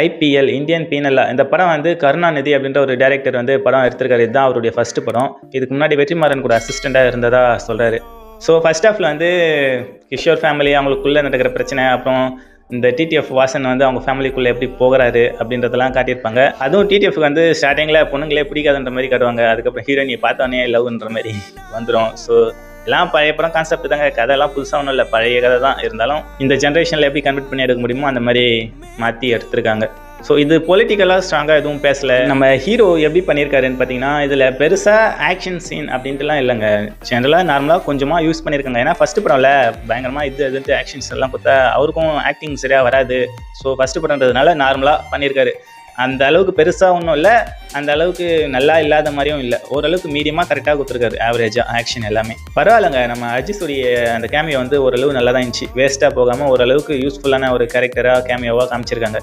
IPL Indian பீனல்லா இந்த படம் வந்து கருணாநிதி அப்படின்ற ஒரு டைரக்டர் வந்து படம் எடுத்திருக்காரு. இதுதான் அவருடைய ஃபர்ஸ்ட் படம். இதுக்கு முன்னாடி வெற்றிமாறன் கூட அசிஸ்டண்ட்டாக இருந்ததா சொல்கிறாரு ஸோ ஃபர்ஸ்ட் ஆஃப்ல வந்து கிஷோர் ஃபேமிலி அவங்களுக்குள்ளே நடக்கிற பிரச்சனை அப்புறம் இந்த டிடிஎஃப் வாசன் வந்து அவங்க ஃபேமிலிக்குள்ளே எப்படி போகிறாரு அப்படின்றதெல்லாம் காட்டியிருப்பாங்க. அதுவும் டிடிஎஃப் வந்து ஸ்டார்டிங்கில் பொண்ணுங்களே பிடிக்காதுன்ற மாதிரி காட்டுவாங்க. அதுக்கப்புறம் ஹீரோயினியை பார்த்தோன்னே லவ்ன்ற மாதிரி வந்துடும் ஸோ எல்லாம் பழைய படம் கான்செப்ட் தாங்க. கதைலாம் புதுசாக ஒன்றும் இல்லை. பழைய கதை தான். இருந்தாலும் இந்த ஜென்ரேஷனில் எப்படி கன்வெர்ட் பண்ணி எடுக்க முடியுமோ அந்த மாதிரி மாற்றி எடுத்திருக்காங்க. ஸோ இது பொலிட்டிக்கலாக ஸ்ட்ராங்காக எதுவும் பேசல. நம்ம ஹீரோ எப்படி பண்ணியிருக்காருன்னு பார்த்தீங்கன்னா இதில் பெருசாக ஆக்ஷன் சீன் அப்படின்ட்டுலாம் இல்லைங்க. ஜென்ரலாக நார்மலாக கொஞ்சமாக யூஸ் பண்ணியிருக்காங்க. ஏன்னா ஃபஸ்ட்டு படம்ல பயங்கரமாக இது இதுன்ட்டு ஆக்ஷன்ஸ் எல்லாம் கொடுத்தா அவருக்கும் ஆக்டிங் சரியாக வராது. ஸோ ஃபஸ்ட்டு படம்ன்றதுனால நார்மலாக பண்ணியிருக்காரு. அந்த அளவுக்கு பெருசாக ஒன்றும் இல்லை. அந்த அளவுக்கு நல்லா இல்லாத மாதிரியும் இல்லை. ஓரளவுக்கு மீடியமாக கரெக்டாக கொடுத்துருக்காரு ஆவரேஜாக ஆக்ஷன் எல்லாமே. பரவாயில்லைங்க நம்ம அஜித்துடைய அந்த கேமியோ வந்து ஓரளவு நல்லா தான் இருந்துச்சு வேஸ்ட்டாக போகாமல் ஓரளவுக்கு யூஸ்ஃபுல்லான ஒரு கேரக்டராக கேமியோவாக காமிச்சிருக்காங்க.